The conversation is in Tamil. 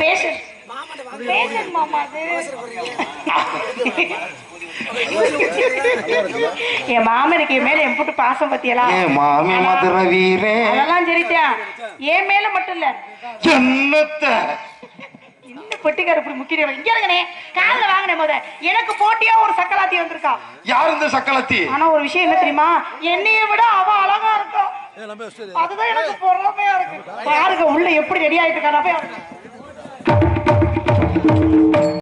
பேஷன் மாமா அது. என் மாமனுக்கு என் மேல என் போட்டு பாசம் பத்தியலாம் ஏ மாமி மதுர வீரே. அதெல்லாம் சரிதான் என் மேல மட்டும் இல்ல. என்னத்த? இந்த பெட்டிக்கார இப்படி முக்கியம்? இங்க இருங்கனே கால்ல வாங்கினே முத. எனக்கு போட்டியா ஒரு சக்கலாத்தி வந்திருக்கா? யார் இந்த சக்களத்தி ஆனா ஒரு விஷயம் என்ன தெரியுமா? என்னைய விட அவ அழகா இருக்கா. அதுதான் எனக்கு பொறாமையா இருக்கு. பாருங்க உள்ள எப்படி ரெடி ஆயிட்டு போய்